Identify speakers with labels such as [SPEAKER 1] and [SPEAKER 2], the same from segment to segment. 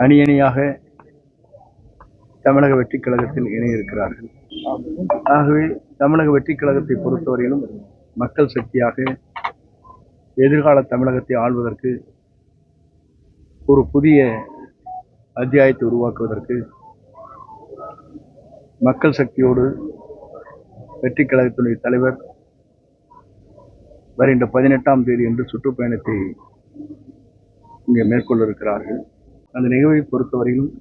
[SPEAKER 1] அணி அணியாக தமிழக வெற்றிக் கழகத்தில் இணையிருக்கிறார்கள் ஆகவே தமிழக வெற்றிக் கழகத்தை பொறுத்தவரையிலும் மக்கள் சக்தியாக எதிர்கால தமிழகத்தை ஆள்வதற்கு ஒரு புதிய அத்தியாயத்தை உருவாக்குவதற்கு மக்கள் சக்தியோடு வெற்றிக் கழகத்தினுடைய தலைவர் வருகின்ற பதினெட்டாம் தேதி என்று சுற்றுப்பயணத்தை இங்கே மேற்கொள்ள இருக்கிறார்கள் அந்த நிகழ்வை பொறுத்தவரையிலும்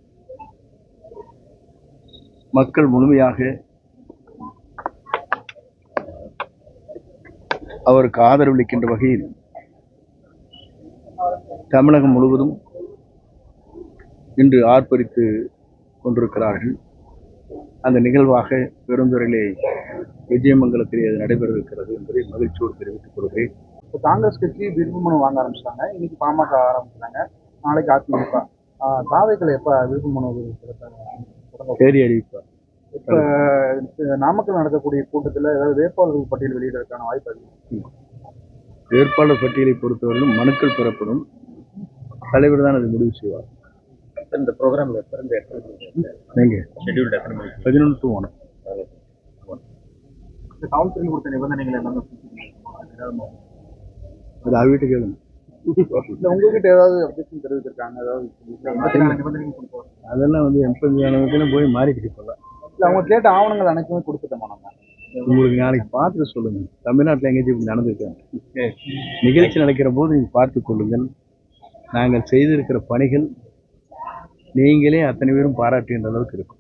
[SPEAKER 1] மக்கள் முழுமையாக அவருக்கு ஆதரவளிக்கின்ற வகையில் தமிழகம் முழுவதும் இன்று ஆர்ப்பரித்து கொண்டிருக்கிறார்கள். அந்த நிகழ்வாக பெருந்துறையிலே விஜயமங்கலத்திலே அது நடைபெற இருக்கிறது என்பதை மகிழ்ச்சியோடு தெரிவித்துக் கொள்கிறேன்.
[SPEAKER 2] இப்போ காங்கிரஸ் கட்சி விருப்பு மனு வாங்க ஆரம்பிச்சிட்டாங்க. இன்னைக்கு பாமக ஆரம்பிச்சிட்டாங்க நாளைக்கு அதிமுக. தாவைகள் எப்போ விருப்பு மனு தொடங்க
[SPEAKER 1] தேதி அறிவிப்பார்
[SPEAKER 2] இப்போ நாமக்கல் நடக்கக்கூடிய கூட்டத்தில் ஏதாவது வேட்பாளர்கள் பட்டியல் வெளியிடறதுக்கான வாய்ப்பு அதிகம்.
[SPEAKER 1] வேட்பாளர் பட்டியலை பொறுத்தவரையிலும் மனுக்கள் பெறப்படும். தலைவர் தான் அதை முடிவு செய்வார்.
[SPEAKER 3] இந்த ப்ரோக்ராம் பிறந்த மணிக்கு?
[SPEAKER 1] பதினொன்று டு
[SPEAKER 2] இந்த காவல்துறை கொடுத்த நிபந்தனைகள் எல்லாமே
[SPEAKER 1] அது அவங்க கேளுங்க.
[SPEAKER 2] இல்லை உங்ககிட்ட ஏதாவது அப்ஜெக்ஷன் தெரிவிச்சிருக்காங்க ஏதாவது
[SPEAKER 1] அதெல்லாம் வந்து எண்பது அளவுக்கு போய் மாறிக்கிட்டு போகலாம்
[SPEAKER 2] இல்லை அவங்க கேட்ட ஆவணங்கள் அனைத்துமே கொடுத்துட்டோமா நம்ம?
[SPEAKER 1] உங்களுக்கு நாளைக்கு பார்த்துட்டு சொல்லுங்க. தமிழ்நாட்டில் எங்கேயும் இப்படி நடந்திருக்காங்க? நிகழ்ச்சி நடக்கிற போது நீங்கள் பார்த்து கொள்ளுங்கள். நாங்கள் செய்திருக்கிற பணிகள் நீங்களே அத்தனை பேரும் பாராட்டுகின்ற அளவுக்கு இருக்கும்.